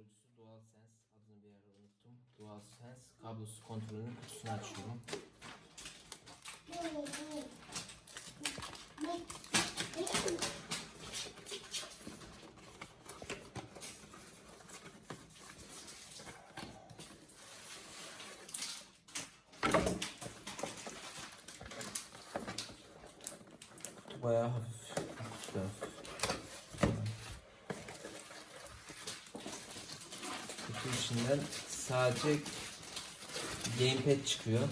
Kontrolcüsü DualSense adını bir ara unuttum. DualSense kablosuz kontrolünün kutusunu açıyorum. Bayağı hafif. hafif de hafif. Kutu içinden sadece gamepad çıkıyor.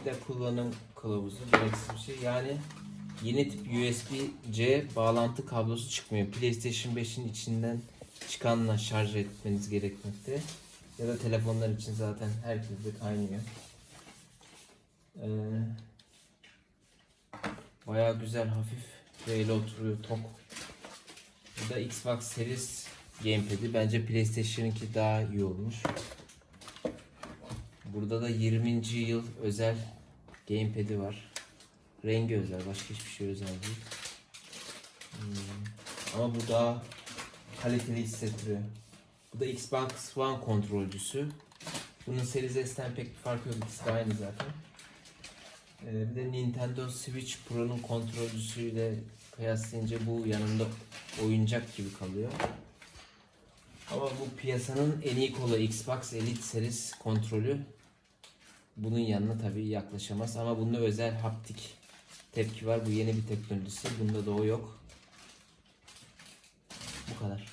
Bir de kullanım kılavuzu, gereksiz bir şey. Yani yeni tip USB-C bağlantı kablosu çıkmıyor. PlayStation 5'in içinden çıkanla şarj etmeniz gerekmekte. Ya da telefonlar için zaten herkeste kaynıyor. Ee, bayağı güzel, hafif ele oturuyor, tok. Bu da Xbox Series gamepad'i. Bence PlayStation'ınki daha iyi olmuş. Burada da 20. yıl özel gamepad'i var. Rengi özel, başka hiçbir şey özel değil. Hmm. Ama bu daha kaliteli hissettiriyor. Bu da Xbox One kontrolcüsü. Bunun Series S'ten pek bir farkı yok. İkisi de aynı zaten. Ee, bir de Nintendo Switch Pro'nun kontrolcüsüyle kıyaslayınca bu yanında oyuncak gibi kalıyor. Ama bu piyasanın en iyi kolu Xbox Elite Series kontrolü. Bunun yanına tabii yaklaşamaz ama bunda özel haptik tepki var. Bu yeni bir teknolojisi. Bunda da o yok. Bu kadar.